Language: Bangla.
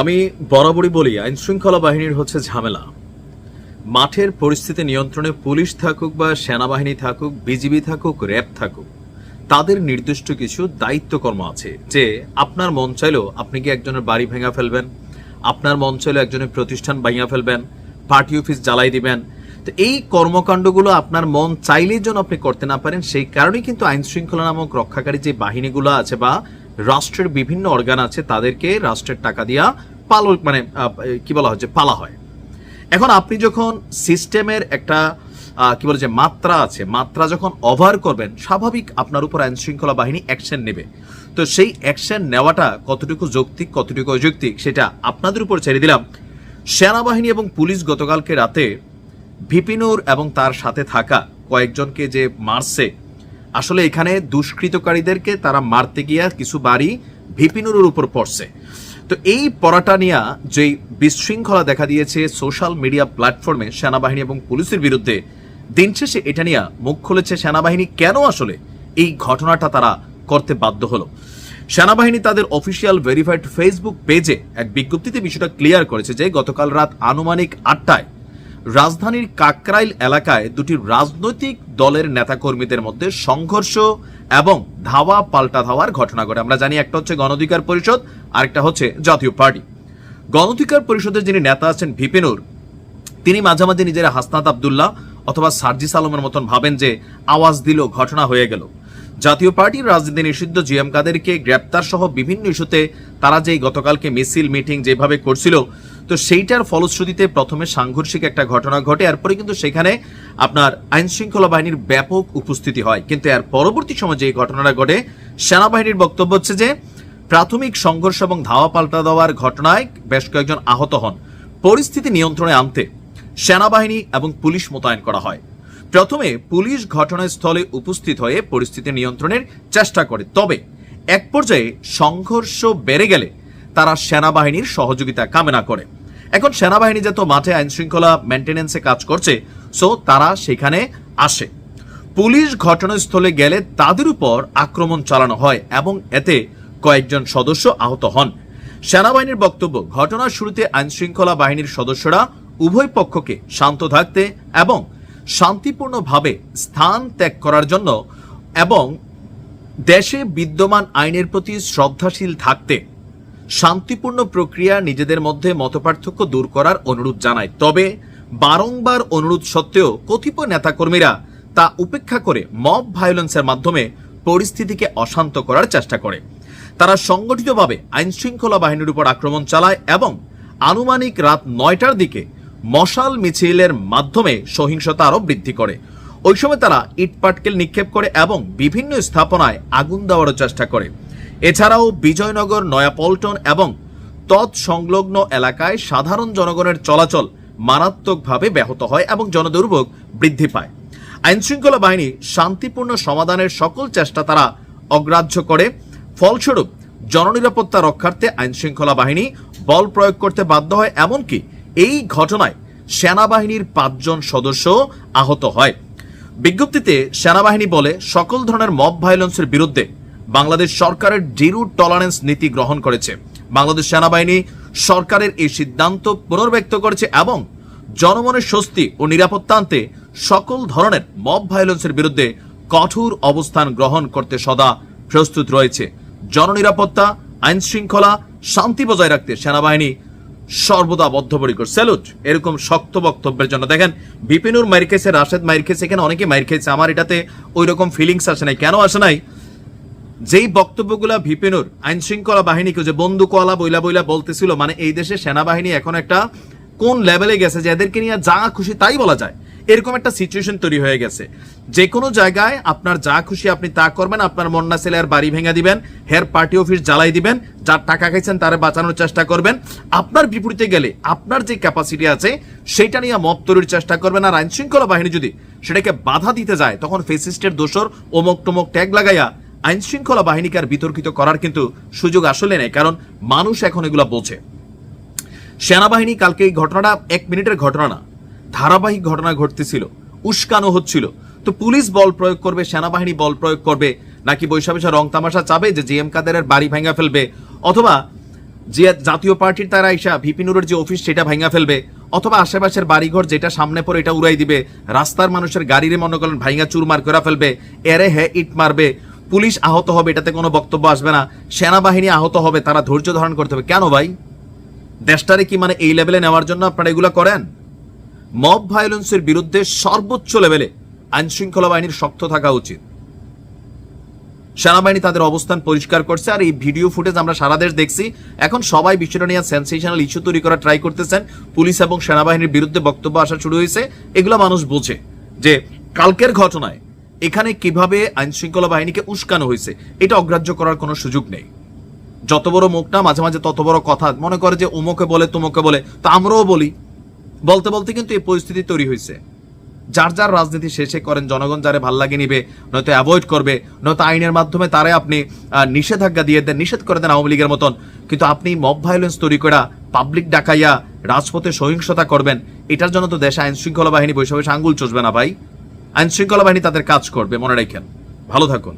আমি বরাবরই বলি আইন শৃঙ্খলা বাহিনীর হচ্ছে ঝামেলা। মাঠের পরিস্থিতি নিয়ন্ত্রণে পুলিশ থাকুক বা সেনাবাহিনী থাকুক, বিজিবি থাকুক, র্যাব থাকুক, তাদের নির্দিষ্ট কিছু দায়িত্বকর্ম আছে যে আপনার মন চাইলেও আপনি কি একজনের বাড়ি ভেঙা ফেলবেন, আপনার মন চাইলেও একজনের প্রতিষ্ঠান ভাঙা ফেলবেন, পার্টি অফিস জ্বালাই দিবেন। তো এই কর্মকাণ্ডগুলো আপনার মন চাইলেই যেন আপনি করতে না পারেন, সেই কারণেই কিন্তু আইন শৃঙ্খলা নামক রক্ষাকারী যে বাহিনীগুলো আছে বা রাষ্ট্রের বিভিন্ন অর্গান আছে, তাদেরকে রাষ্ট্রের টাকা দিয়া পাল মানে কি বলা হচ্ছে পালা হয়। এখন আপনি যখন সিস্টেমের একটা কি বলে যে মাত্রা আছে, মাত্রা যখন ওভার করবেন, স্বাভাবিক আপনার উপর আইন শৃঙ্খলা বাহিনী অ্যাকশন নেবে। তো সেই অ্যাকশন নেওয়াটা কতটুকু যৌক্তিক, কতটুকু অযৌক্তিক, সেটা আপনাদের উপর ছেড়ে দিলাম। সেনাবাহিনী এবং পুলিশ গতকালকে রাতে ভিপিনুর এবং তার সাথে থাকা কয়েকজনকে যে মারছে আসলে এখানে দুষ্কৃতকারীদেরকে তারা মারতে গিয়া কিছু বাড়ি ভিপিনুরের উপর পড়ছে। তো এই পড়াটা নিয়ে যেই বিশৃঙ্খলা দেখা দিয়েছে সোশ্যাল মিডিয়া প্ল্যাটফর্মে সেনাবাহিনী এবং পুলিশের বিরুদ্ধে, দিন শেষে এটা নিয়ে মুখ খুলেছে সেনাবাহিনী, কেন আসলে এই ঘটনাটা তারা করতে বাধ্য হলো? সেনাবাহিনী তাদের অফিসিয়াল ভেরিফাইড ফেসবুক পেজে এক বিজ্ঞপ্তিতে বিষয়টা ক্লিয়ার করেছে যে গতকাল রাত আনুমানিক আটটায় রাজধানীর কাকরাইল এলাকায় দুটি রাজনৈতিক দলের নেতাকর্মীদের মধ্যে সংঘর্ষ এবং ধাওয়া পাল্টা ধাওয়ার ঘটনা ঘটে। আমরা জানি একটা হচ্ছে গণঅধিকার পরিষদ, আরেকটা হচ্ছে জাতীয় পার্টি। গণঅধিকার পরিষদের যিনি নেতা আছেন ভিপিনুর, তিনি মাঝে মাঝে নিজের হাসনাত আবদুল্লাহ অথবা সার্জিস আলমের মতন ভাবেন যে আওয়াজ দিল ঘটনা হয়ে গেল। জাতীয় পার্টির রাজনীতি নিষিদ্ধ জিএম কাদেরকে গ্রেপ্তার সহ বিভিন্ন ইস্যুতে তারা যেই গতকালকে মিছিল, মিটিং যেভাবে করছিল তো সেইটার ফলশ্রুতিতে প্রথমে সাংঘর্ষিক একটা ঘটনা ঘটে, এরপরে কিন্তু সেখানে আপনার আইন শৃঙ্খলা বাহিনীর ব্যাপক উপস্থিতি হয়। কিন্তু এর পরবর্তী সময় যে ঘটনাটা ঘটে, সেনাবাহিনীর বক্তব্য হচ্ছে যে, প্রাথমিক সংঘর্ষ এবং ধাওয়া পাল্টা দেওয়ার ঘটনায় বেশ কয়েকজন আহত হন। পরিস্থিতি নিয়ন্ত্রণে আনতে সেনাবাহিনী এবং পুলিশ মোতায়েন করা হয়। প্রথমে পুলিশ ঘটনাস্থলে উপস্থিত হয়ে পরিস্থিতি নিয়ন্ত্রণের চেষ্টা করে। তবে এক পর্যায়ে সংঘর্ষ বেড়ে গেলে তারা সেনাবাহিনীর সহযোগিতা কামনা করে। এখন সেনাবাহিনী যেহেতু মাঠে আইন শৃঙ্খলা মেনটেনেন্সে কাজ করছে সো তারা সেখানে আসে। পুলিশ ঘটনাস্থলে গেলে তাদের উপর আক্রমণ চালানো হয় এবং এতে কয়েকজন সদস্য আহত হন। সেনাবাহিনীর বক্তব্য, ঘটনার শুরুতে আইন শৃঙ্খলা বাহিনীর সদস্যরা উভয় পক্ষকে শান্ত থাকতে এবং শান্তিপূর্ণভাবে স্থান ত্যাগ করার জন্য এবং দেশে বিদ্যমান আইনের প্রতি শ্রদ্ধাশীল থাকতে শান্তিপূর্ণ প্রক্রিয়া নিজেদের মধ্যে মতপার্থক্য দূর করার অনুরোধ জানায়। তবে বারংবার অনুরোধ সত্ত্বেও কতিপয় নেতাকর্মীরা তা উপেক্ষা করে মব ভায়োলেন্সের মাধ্যমে পরিস্থিতিকে অশান্ত করার চেষ্টা করে। তারা সংগঠিতভাবে আইন শৃঙ্খলা বাহিনীর উপর আক্রমণ চালায় এবং আনুমানিক রাত নয়টার দিকে মশাল মিছিলের মাধ্যমে সহিংসতা আরও বৃদ্ধি করে। ওই সময় তারা ইটপাটকেল নিক্ষেপ করে এবং বিভিন্ন স্থাপনায় আগুন দেওয়ারও চেষ্টা করে। এছাড়াও বিজয়নগর, নয়াপল্টন এবং তৎসংলগ্ন এলাকায় সাধারণ জনগণের চলাচল মারাত্মকভাবে ব্যাহত হয় এবং জনদুর্ভোগ বৃদ্ধি পায়। আইনশৃঙ্খলা বাহিনী শান্তিপূর্ণ সমাধানের সকল চেষ্টা তারা অগ্রাহ্য করে। ফলস্বরূপ, জননিরাপত্তা রক্ষার্থে আইনশৃঙ্খলা বাহিনী বল প্রয়োগ করতে বাধ্য হয়, এমনকি এই ঘটনায় সেনাবাহিনীর পাঁচজন সদস্য আহত হয়। বিজ্ঞপ্তিতে সেনাবাহিনী বলে, সকল ধরনের মব ভায়োলেন্সের বিরুদ্ধে বাংলাদেশ সরকারের জিরো টলারেন্স নীতি গ্রহণ করেছে। বাংলাদেশ সেনাবাহিনী সরকারের এই সিদ্ধান্ত পুনর্ব্যক্ত করেছে এবং জনমনের স্বস্তি ও নিরাপত্তা আনতে সকল ধরনের মব ভায়োলেন্সের বিরুদ্ধে কঠোর অবস্থান গ্রহণ করতে সদা প্রস্তুত রয়েছে। জননিরাপত্তা, আইন শৃঙ্খলা, শান্তি বজায় রাখতে সেনাবাহিনী সর্বদা বদ্ধপরিকর। স্যালুট, এরকম শক্ত বক্তব্যের জন্য। দেখেন, বিপিনুর মাইর রাশেদ মাইর এখানে অনেকে মাইর আমার এটাতে ওই রকম ফিলিংস আসে নাই। কেন আসে নাই? যেই বক্তব্যগুলা ভিপেনুর আইন শৃঙ্খলা বাহিনীকে যে বন্দুকওয়ালা বইলা বইলা বলতেছিল মানে এই দেশে সেনাবাহিনী এখন একটা কোন লেভেলে গেছে যে এদেরকে নিয়ে যা খুশি তাই বলা যায়, এরকম একটা সিচুয়েশন তৈরি হয়ে গেছে। যে কোনো জায়গায় আপনার যা খুশি আপনি তা করবেন, আপনার মন্না ছেলে আর বাড়ি ভেঙে দিবেন, হের পার্টি অফিস জ্বালাই দিবেন, যার টাকা খাইছেন তারা বাঁচানোর চেষ্টা করবেন, আপনার বিপরীতে গেলে আপনার যে ক্যাপাসিটি আছে সেটা নিয়ে মত তৈরির চেষ্টা করবেন। আর আইন শৃঙ্খলা বাহিনী যদি সেটাকে বাধা দিতে যায়, তখন ফেসিস্টের দোষর ওমক টমক ট্যাগ লাগাইয়া আইন শৃঙ্খলা বাহিনীকে আর বিতর্কিত করার কিন্তু সুযোগ আসলে নেই, কারণ মানুষ এখন এগুলা বোঝে। সেনাবাহিনী কালকে এই ঘটনাটা এক মিনিটের ঘটনা না, ধারাবাহিক ঘটনা ঘটতেছিল, উস্কানো হচ্ছিল। তো পুলিশ বল প্রয়োগ করবে, সেনাবাহিনী বল প্রয়োগ করবে, নাকি বৈশা বৈশা রং তামাশা চাবে যে জিএম কাদেরের বাড়ি ভেঙে ফেলবে, অথবা যে জাতীয় পার্টির তারা আইসা ভিপি নুরের যে অফিস সেটা ভাঙা ফেলবে, অথবা আশেপাশের বাড়িঘর যেটা সামনে পড়ে এটা উড়াই দিবে, রাস্তার মানুষের গাড়িরে মনে করেন ভাঙা চুরমার করে ফেলবে, এরে হে ইট মারবে পুলিশ আহত হবে, এটাতে কোনো বক্তব্য আসবে না। সেনাবাহিনী আহত হবে, তারা ধৈর্য ধারণ করতে হবে। কেন ভাই? দেশটারে কি মানে এই লেভেলে নেওয়ার জন্য আপনারা এগুলো করেন? মব ভায়োলেন্সের বিরুদ্ধে সর্বোচ্চ লেভেলে আইন শৃঙ্খলা বাহিনীর শক্ত থাকা উচিত। সেনাবাহিনী তাদের অবস্থান পরিষ্কার করছে আর এই ভিডিও ফুটেজ আমরা সারা দেশ দেখছি। এখন সবাই বিষয়টা নিয়ে সেন্সেশনাল ইস্যু তৈরি করা ট্রাই করতেছেন। পুলিশ এবং সেনাবাহিনীর বিরুদ্ধে বক্তব্য আসা শুরু হয়েছে। এগুলো মানুষ বোঝে যে কালকের ঘটনায় এখানে কীভাবে আইন শৃঙ্খলা বাহিনীকে উস্কানো হয়েছে, এটা অগ্রাহ্য করার কোনো সুযোগ নেই। যত বড় মুখ না, মাঝে মাঝে তত বড় কথা। মনে করে যে উমকে বলে, তুমকে বলে, তা আমরাও বলি। বলতে বলতে কিন্তু এই পরিস্থিতি তৈরি হয়েছে। যার যার রাজনীতি শেষে করেন, জনগণ যারে ভালো লাগে নিবে, নয়তো অ্যাভয়েড করবে, নয়তো আইনের মাধ্যমে তারে আপনি নিষেধাজ্ঞা দিয়ে দেন, নিষেধ করে দেন আওয়ামী লীগের মতন। কিন্তু আপনি মব ভায়োলেন্স তৈরি করা পাবলিক ডাকাইয়া, রাজপথে সহিংসতা করবেন, এটার জন্য তো দেশে আইন শৃঙ্খলা বাহিনী বৈশাখে আঙ্গুল চষবে না ভাই। আইন শৃঙ্খলা বাহিনী তাদের কাজ করবে মনে রাখেন। ভালো থাকুন।